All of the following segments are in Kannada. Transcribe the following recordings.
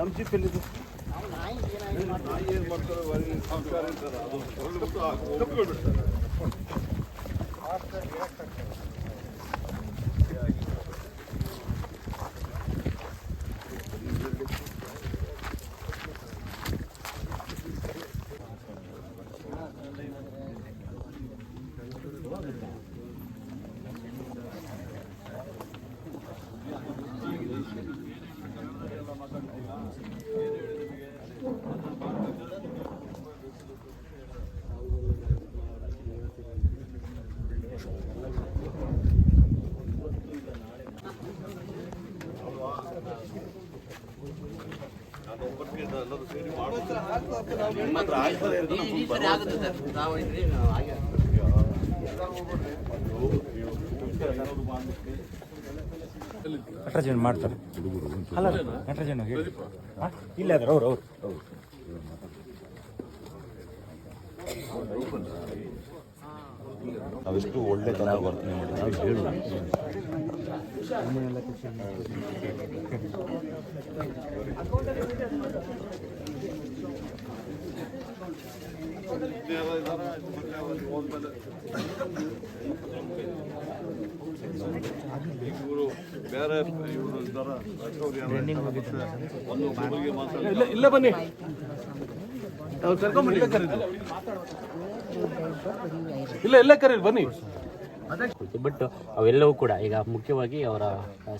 ನಮ್ಮ ಜೀಪ್ ಎಲ್ಲಿದೆ? ನಟರಾಜನ್ ಮಾಡ್ತಾರೆ. ಅಲ್ಲ ನಟರಾಜನ್ ಹೇಳಿ? ಇಲ್ಲ ಅದ್ರ ಅವ್ರು ಅವ್ರು. ನಾವೆಷ್ಟು ಒಳ್ಳೆ ತರ ವರ್ತನೆ ಮಾಡಿದ್ದೀವಿ. ಹೇಳು ಇವರು ಬೇರೆ ಇವರು ಒಂದು ಮಾತಾಡಿ ಇಲ್ಲ ಇಲ್ಲ ಬನ್ನಿ. ಅವ್ರು ಕರ್ಕೊಂಬನ್ನಿ ಇಲ್ಲೇ ಇಲ್ಲ ಎಲ್ಲ ಕರೆ ಬನ್ನಿ. ಬಟ್ ಅವೆಲ್ಲವೂ ಕೂಡ ಈಗ ಮುಖ್ಯವಾಗಿ ಅವರ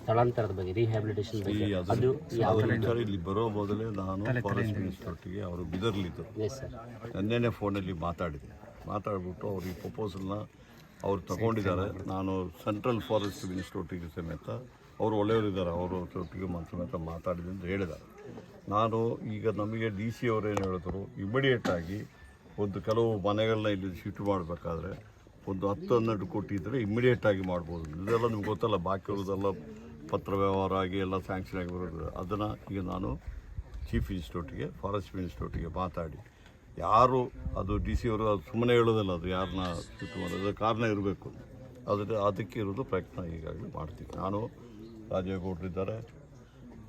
ಸ್ಥಳಾಂತರದ ಬಗ್ಗೆ ರಿಹ್ಯಾಬಿಲಿಟೇಷನ್ ಬಗ್ಗೆ. ಅದು ಇಲ್ಲಿ ಬರೋ ಮೊದಲೇ ನಾನು ಫಾರೆಸ್ಟ್ ಮಿನಿಸ್ಟರ್ ಒಟ್ಟಿಗೆ ಅವರು ಬಿದರ್ಲಿದ್ದರು ನನ್ನೇನೆ ಫೋನಲ್ಲಿ ಮಾತಾಡಿದೆ. ಮಾತಾಡಿಬಿಟ್ಟು ಅವ್ರು ಈ ಪ್ರಪೋಸಲ್ನ ಅವ್ರು ತಗೊಂಡಿದ್ದಾರೆ. ನಾನು ಸೆಂಟ್ರಲ್ ಫಾರೆಸ್ಟ್ ಮಿನಿಸ್ಟರ್ ಒಟ್ಟಿಗೆ ಸಮೇತ ಅವರು ಒಳ್ಳೆಯವರಿದ್ದಾರೆ ಅವರು ಒಟ್ಟಿಗೆ ಮಾತ್ರ ಸಮೇತ ಮಾತಾಡಿದೆ ಅಂತ ಹೇಳಿದ್ದಾರೆ. ನಾನು ಈಗ ನಮಗೆ ಡಿ ಸಿ ಅವರೇನು ಹೇಳಿದ್ರು ಇಮಿಡಿಯೇಟ್ ಆಗಿ ಒಂದು ಕೆಲವು ಮನೆಗಳನ್ನ ಇಲ್ಲಿ ಶಿಫ್ಟ್ ಮಾಡಬೇಕಾದ್ರೆ ಒಂದು ಹತ್ತು ಹನ್ನೆರಡು ಕೋಟಿ ಇದ್ದರೆ ಇಮಿಡಿಯೇಟ್ ಆಗಿ ಮಾಡ್ಬೋದು. ಇದೆಲ್ಲ ನಿಮ್ಗೆ ಗೊತ್ತಲ್ಲ, ಬಾಕಿ ಇರೋದೆಲ್ಲ ಪತ್ರ ವ್ಯವಹಾರ ಆಗಿ ಎಲ್ಲ ಸ್ಯಾಂಕ್ಷನ್ ಆಗಿ ಬರೋದು. ಅದನ್ನು ಈಗ ನಾನು ಚೀಫ್ ಇನ್ಸ್ಟಿಟ್ಯೂಟಿಗೆ ಫಾರೆಸ್ಟ್ ಇನ್ಸ್ಟಿಟ್ಯೂಟಿಗೆ ಮಾತಾಡಿ. ಯಾರು ಅದು ಡಿ ಸಿ ಅವರು ಅದು ಸುಮ್ಮನೆ ಹೇಳೋದಲ್ಲ ಅದು ಯಾರನ್ನ ಶಿಫ್ಟ್ ಮಾಡೋದು. ಕಾರಣ ಇರಬೇಕು. ಅದರ ಅದಕ್ಕೆ ಇರೋದು ಪ್ರಯತ್ನ ಈಗಾಗಲೇ ಮಾಡ್ತೀವಿ. ನಾನು ರಾಜೇಗೌಡರಿದ್ದಾರೆ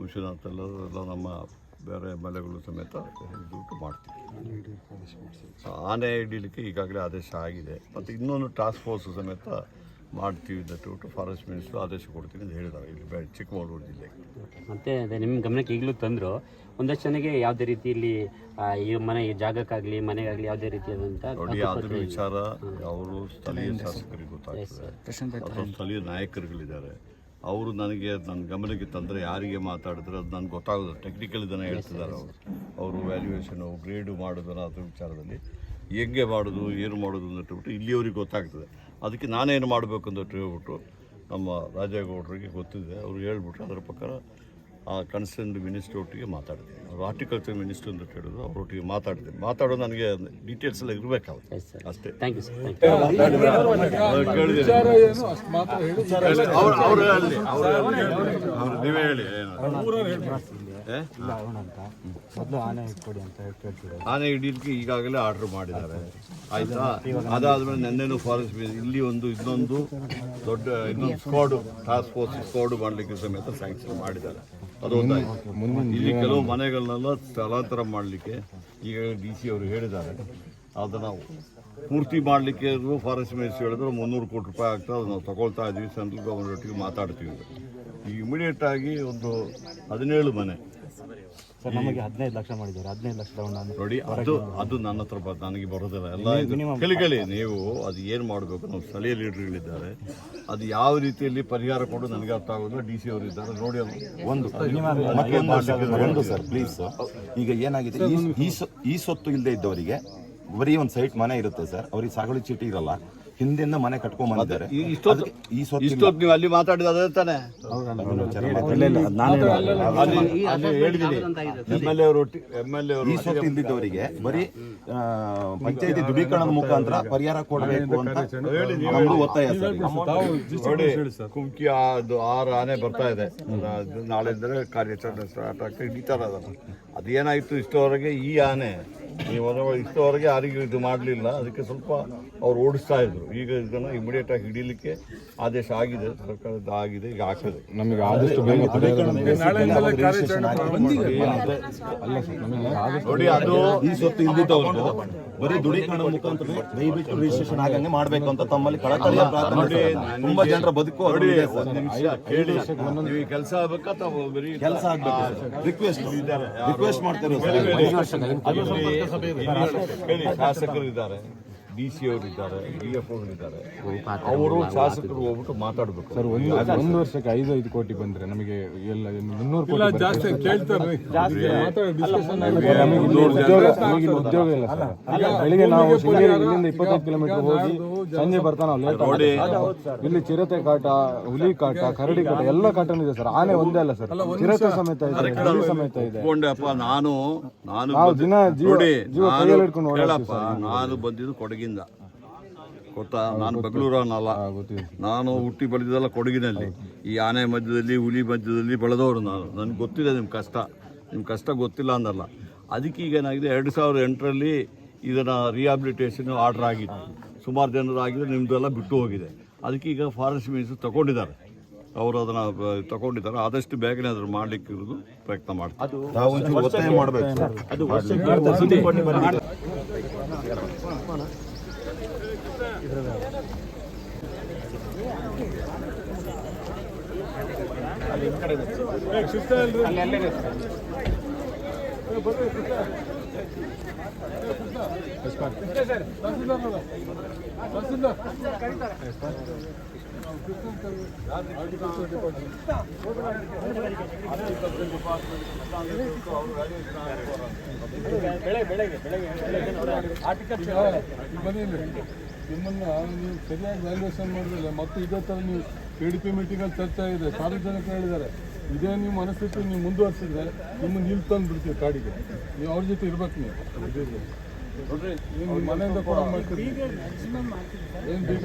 ಅಂಶನಾಥ್ ಎಲ್ಲರೂ ಎಲ್ಲ ನಮ್ಮ ಬೇರೆ ಮಲೆಗಳು ಸಮೇತ ಹಿಡಿದು ಮಾಡ್ತೀವಿ. ಆನೆ ಹಿಡೀಲಿಕ್ಕೆ ಈಗಾಗಲೇ ಆದೇಶ ಆಗಿದೆ. ಮತ್ತು ಇನ್ನೊಂದು ಟಾಸ್ಕ್ ಫೋರ್ಸ್ ಸಮೇತ ಮಾಡ್ತೀವಿ ಅಂತ ಟು ಫಾರೆಸ್ಟ್ ಮಿನಿಸ್ಟ್ರು ಆದೇಶ ಕೊಡ್ತೀನಿ ಅಂತ ಹೇಳಿದ್ದಾರೆ. ಇಲ್ಲಿ ಬೆ ಚಿಕ್ಕಮಗಳೂರು ಜಿಲ್ಲೆ ಮತ್ತೆ ಅದೇ ನಿಮ್ಮ ಗಮನಕ್ಕೆ ಈಗಲೂ ತಂದರು ಒಂದಷ್ಟು ಜನಕ್ಕೆ ಯಾವುದೇ ರೀತಿಯಲ್ಲಿ ಆ, ಈ ಮನೆ ಈ ಜಾಗಕ್ಕಾಗಲಿ ಮನೆಗಾಗಲಿ ಯಾವುದೇ ರೀತಿಯಾದಂಥ ನೋಡಿ ಅದ್ರ ವಿಚಾರ ಅವರು ಸ್ಥಳೀಯ ಶಾಸಕರಿಗೆ ಗೊತ್ತಾಗ್ತದೆ. ಸ್ಥಳೀಯ ನಾಯಕರುಗಳಿದ್ದಾರೆ. ಅವರು ನನಗೆ ನನ್ನ ಗಮನಕ್ಕೆ ತಂದರೆ ಯಾರಿಗೆ ಮಾತಾಡಿದ್ರೆ ಅದು ನನಗೆ ಗೊತ್ತಾಗೋದು. ಟೆಕ್ನಿಕಲ್ ಇದನ್ನು ಹೇಳ್ತಿದ್ದಾರೆ ಅವರು. ಅವರು ವ್ಯಾಲ್ಯೂಯೇಷನು ಗ್ರೇಡು ಮಾಡೋದನ್ನು ಅದ್ರ ವಿಚಾರದಲ್ಲಿ ಹೆಂಗೆ ಮಾಡೋದು ಏನು ಮಾಡೋದು ಅಂತ ಹೇಳ್ಬಿಟ್ಟು ಇಲ್ಲಿಯವ್ರಿಗೆ ಗೊತ್ತಾಗ್ತದೆ. ಅದಕ್ಕೆ ನಾನೇನು ಮಾಡಬೇಕು ಅಂತ ಹೇಳ್ಬಿಟ್ಟು ನಮ್ಮ ರಾಜೇಗೌಡರಿಗೆ ಗೊತ್ತಿದೆ. ಅವರು ಹೇಳ್ಬಿಟ್ಟು ಅದರ ಪ್ರಕಾರ ಆ ಕನ್ಸರ್ನ್ ಮಿನಿಸ್ಟರ್ ಒಟ್ಟಿಗೆ ಮಾತಾಡ್ತೀನಿ. ಅವರು ಹಾರ್ಟಿಕಲ್ಚರ್ ಮಿನಿಸ್ಟರ್ ಅಂತ ಹೇಳಿದ್ರು ಅವರೊಟ್ಟಿಗೆ ಮಾತಾಡಿದೆ ಮಾತಾಡೋ ನನಗೆ ಡೀಟೇಲ್ಸ್ ಎಲ್ಲ ಇರಬೇಕಾಗುತ್ತೆ. ಎಸ್ ಅಷ್ಟೇ. Thank you sir thank you ವಿಚಾರ ಏನು? ಅಷ್ಟು ಮಾತ್ರ ಹೇಳಿ. ನೀವೇ ಆನೆ ಹಿಡಿಯಲಿಕ್ಕೆ ಈಗಾಗಲೇ ಆರ್ಡರ್ ಮಾಡಿದ್ದಾರೆ. ಆಯ್ತಾ? ಅದಾದ್ಮೇಲೆ ನೆನ್ನೆನೂ ಫಾರೆಸ್ಟ್ ಇಲ್ಲಿ ಒಂದು ಇನ್ನೊಂದು ದೊಡ್ಡ ಇನ್ನೊಂದು ಸ್ಕ್ವಾಡು ಟಾಸ್ಕ್ ಫೋರ್ಸ್ ಸ್ಕ್ವಾಡು ಮಾಡಲಿಕ್ಕೆ ಸಮೇತ ಸ್ಯಾಂಕ್ಷನ್ ಮಾಡಿದ್ದಾರೆ. ಇಲ್ಲಿ ಕೆಲವು ಮನೆಗಳನ್ನೆಲ್ಲ ಸ್ಥಳಾಂತರ ಮಾಡಲಿಕ್ಕೆ ಈಗ ಡಿ ಸಿ ಅವರು ಹೇಳಿದ್ದಾರೆ. ಅದನ್ನು ಪೂರ್ತಿ ಮಾಡಲಿಕ್ಕೆ ಫಾರೆಸ್ಟ್ ಮಿನಿಸ್ಟರ್ ಹೇಳಿದ್ರು ಮುನ್ನೂರು ಕೋಟಿ ರೂಪಾಯಿ ಆಗ್ತದೆ ಅದು ನಾವು ತಗೊಳ್ತಾ ಇದ್ದೀವಿ ಸೆಂಟ್ರಲ್ ಗೌರ್ಮೆಂಟ್ ಒಟ್ಟಿಗೆ ಮಾತಾಡ್ತೀವಿ. ಈಗ ಇಮಿಡಿಯೇಟ್ ಆಗಿ ಒಂದು ಹದಿನೇಳು ಮನೆ. ಸರ್ ನಮಗೆ ಹದಿನೈದು ಲಕ್ಷ ಮಾಡಿದ್ದಾರೆ. ಹದಿನೈದು ಲಕ್ಷ ತಗೊಂಡು ನೋಡಿ ಅದು ಅದು ನನ್ನ ಹತ್ರ ಬ ನನಗೆ ಬರೋದಿಲ್ಲ. ಎಲ್ಲ ಇದು- ಕೇಳಿ ಕೇಳಿ. ನೀವು ಅದು ಏನು ಮಾಡಬೇಕು? ನಾವು ಸ್ಥಳೀಯ ಲೀಡರ್ಗಳಿದ್ದಾರೆ. ಅದು ಯಾವ ರೀತಿಯಲ್ಲಿ ಪರಿಹಾರ ಕೊಡು ನನಗೆ ಅರ್ಥ ಆಗೋದು ಡಿ ಸಿ ಅವರು ಇದ್ದಾರೆ. ನೋಡಿ ಅದು ಒಂದು. ಮತ್ತೆ ಒಂದು ಸರ್, ಒಂದು ಸರ್ ಪ್ಲೀಸ್ ಈಗ ಏನಾಗಿದೆ? ಈ- ಈ ಸೊ- ಈ ಸೊತ್ತು ಇಲ್ಲದೆ ಇದ್ದವರಿಗೆ ಬರೀ ಒಂದು ಸೈಟ್ ಮನೆ ಇರುತ್ತೆ ಸರ್. ಅವ್ರಿಗೆ ಸಾಗಳಿ ಚೀಟಿ ಇರಲ್ಲ. ಹಿಂದಿಂದ ಮನೆ ಕಟ್ಕೊಂಡ್ಬಂದಿದ್ದಾರೆ ಈ- ಇಲ್ಲ. ಇಷ್ಟೊತ್ತು ನೀವು ಅಲ್ಲಿ ಮಾತಾಡಿದ ಅದೇ ತಾನೆ? ಎಂ ಎಲ್ ಎ ಅವರು ಎಂ ಎಲ್ ಎ ಅವರು ಈ ಸೊತ್ತು ಇಲ್ದಿದ್ದವರಿಗೆ ಬರೀ ಆ, ಪಂಚಾಯತಿ ದೃಢೀಕರಣದ ಮುಖಾಂತರ ಪರಿಹಾರ ಕೊಡಬೇಕು ಅಂತ ನಮ್ದು ಒತ್ತಾಯ ಸರ್. ನೋಡಿ ಕುಮ್ಕಿ ಅದು ಆರು ಆನೆ ಬರ್ತಾ ಇದೆ. ನಾಳೆ ನಾಳೆಂದರೆ ಕಾರ್ಯಾಚರಣೆ ಸ್ಟಾರ್ಟ್ ಆಗ್ತದೆ. ಹಿಡಿತಾರೆ ಅದನ್ನು ಅದೇನಾಯಿತು ಇಷ್ಟವರೆಗೆ ಈ ಆನೆ? ನೀವು ಅದರ ಇಷ್ಟವರೆಗೆ ಯಾರಿಗೂ ಇದು ಮಾಡಲಿಲ್ಲ. ಅದಕ್ಕೆ ಸ್ವಲ್ಪ ಅವ್ರು ಓಡಿಸ್ತಾ ಇದ್ರು. ಈಗ ಇದನ್ನು ಇಮಿಡಿಯೇಟ್ ಆಗಿ ಹಿಡಿಲಿಕ್ಕೆ ಆದೇಶ ಆಗಿದೆ. ಸರ್ಕಾರದ ಆಗಿದೆ ಈಗ ಆಗ್ತದೆ. ನಮಗೆ ಆದಷ್ಟು ನೋಡಿ ಅದು ಈ ಸೊತ್ತು ಇಲ್ದಿದ್ದವ್ರದ್ದು ಬರೀ ದುಡಿಕಣ್ಣ ಮುಖಾಂತರ ದಯವಿಟ್ಟು ರಿಜಿಸ್ಟ್ರೇಷನ್ ಆಗಂಗೆ ಮಾಡಬೇಕು ಅಂತ ತಮ್ಮಲ್ಲಿ ಕಳಕಳಿಯ ಪ್ರಾರ್ಥನೆ. ತುಂಬಾ ಜನರ ಬದುಕು ನೋಡಿ ಕೇಳಿ. ನೀವು ಕೆಲಸ ಆಗ್ಬೇಕಾ? ತಾವು ಬರೀ ಕೆಲಸ ಆಗ್ಬೇಕು ರಿಕ್ವೆಸ್ಟ್ ರಿಕ್ವೆಸ್ಟ್ ಮಾಡ್ತಾರೆ ಶಾಸಕರು ಇದ್ದಾರೆ ಡಿ ಸಿ ಅವರು ಇದ್ದಾರೆ ಡಿ ಎಫ್ ಇದ್ದಾರೆ ಅವರು ಶಾಸಕರು ಹೋಗ್ಬಿಟ್ಟು ಮಾತಾಡಬೇಕು. ಸರ್ ಒಂದು ಒಂದು ವರ್ಷಕ್ಕೆ ಐದು ಐದು ಕೋಟಿ ಬಂದ್ರೆ ನಮಗೆ ಎಲ್ಲ ಮುನ್ನೂರು ಕೋಟಿ ಜಾಸ್ತಿ ಕೇಳ್ತಾರೆ ನಮಗೆ ಉದ್ಯೋಗ ಇಲ್ಲ ಸರ್. ಬೆಳಿಗ್ಗೆ ನಾವು ಇಲ್ಲಿಂದ ಇಪ್ಪತ್ತೈದು ಕಿಲೋಮೀಟರ್ ಹೋಗಿ ಸಂಜೆ ಬರ್ತಾನ ಲೇಟ್ ಇಲ್ಲಿ ಚಿರತೆ ಕಾಟ ಹುಲಿ ಕಾಟ ಕರಡಿ ಕಾಟ ಎಲ್ಲ ಕಾಟನೂ ಇದೆ ಸರ್. ಆನೆ ಒಂದೇ ಅಲ್ಲ ಸರ್. ಚಿರತೆ ಸಮೇತ ಇದೆ ಹುಲಿ ಸಮೇತ ಇದೆ. ಒಪ್ಕೊಂಡೆಪ್ಪ ನಾನು ನಾನು ನಾವು ದಿನ ಜೀವ ನೋಡಿ ಜೀವ ನಾನು ಕೈಯಲ್ಲಿ ಹಿಡ್ಕೊಂಡು ಹೇಳಪ್ಪ ನಾನು ಬಂದಿದ್ದು ಕೊಡಗಿಂದ. ಗೊತ್ತಾ? ನಾನು ಬೆಂಗಳೂರನ್ನಲ್ಲ. ನಾನು ಹುಟ್ಟಿ ಬೆಳೆದಿದ್ದೆಲ್ಲ ಕೊಡಗಿನಲ್ಲಿ. ಈ ಆನೆ ಮಧ್ಯದಲ್ಲಿ ಹುಲಿ ಮಧ್ಯದಲ್ಲಿ ಬೆಳೆದವರು ನಾನು. ನನಗೆ ಗೊತ್ತಿದೆ ನಿಮ್ಮ ಕಷ್ಟ. ನಿಮ್ಮ ಕಷ್ಟ ಗೊತ್ತಿಲ್ಲ ಅಂದಲ್ಲ. ಅದಕ್ಕೆ ಈಗ ಏನಾಗಿದೆ ಎರಡು ಸಾವಿರದ ಎಂಟರಲ್ಲಿ ಇದನ್ನು ರಿಹಾಬಿಲಿಟೇಷನ್ ಆರ್ಡರ್ ಆಗಿತ್ತು. ಸುಮಾರು ಜನರು ಆಗಿದೆ ನಿಮ್ಮದೆಲ್ಲ ಬಿಟ್ಟು ಹೋಗಿದೆ. ಅದಕ್ಕೆ ಈಗ ಫಾರೆಸ್ಟ್ ಮಿನಿಸ್ಟರ್ ತಗೊಂಡಿದ್ದಾರೆ. ಅವರು ಅದನ್ನು ತಗೊಂಡಿದ್ದಾರೆ. ಆದಷ್ಟು ಬೇಗನೆ ಅದನ್ನು ಮಾಡಲಿಕ್ಕೆ ಇರೋದು ಪ್ರಯತ್ನ ಮಾಡ್ತಾರೆ ನಿಮ್ಮನ್ನ ನೀವು ಸರಿಯಾಗಿ ವ್ಯಾಲ್ಯೂಯೇಷನ್ ಮಾಡಿದ್ರೆ ಮತ್ತೆ ಇದೇ ಥರ ನೀವು ಪಿ ಡಿ ಪಿ ಮೀಟಿಂಗಲ್ಲಿ ಚರ್ಚೆ ಆಗಿದೆ ಸಾರ್ವಜನಿಕರು ಹೇಳಿದ್ದಾರೆ ಇದೇ ನೀವು ಮನಸ್ಥಿತಿ ನೀವು ಮುಂದುವರಿಸಿದ್ರೆ ನಿಮ್ಮ ಇಲ್ಲಿ ತಂದು ಬಿಡ್ತೀವಿ ಕಾಡಿಗೆ. ನೀವು ಅವ್ರ ಜೊತೆ ಇರ್ಬೇಕು ನೀವು. ನೋಡ್ರಿ ನೀವು ನಿಮ್ಮ ಮನೆಯಿಂದ ಕೂಡ ಮಾಡ್ತೀರಿ ಏನು ಬೀಗ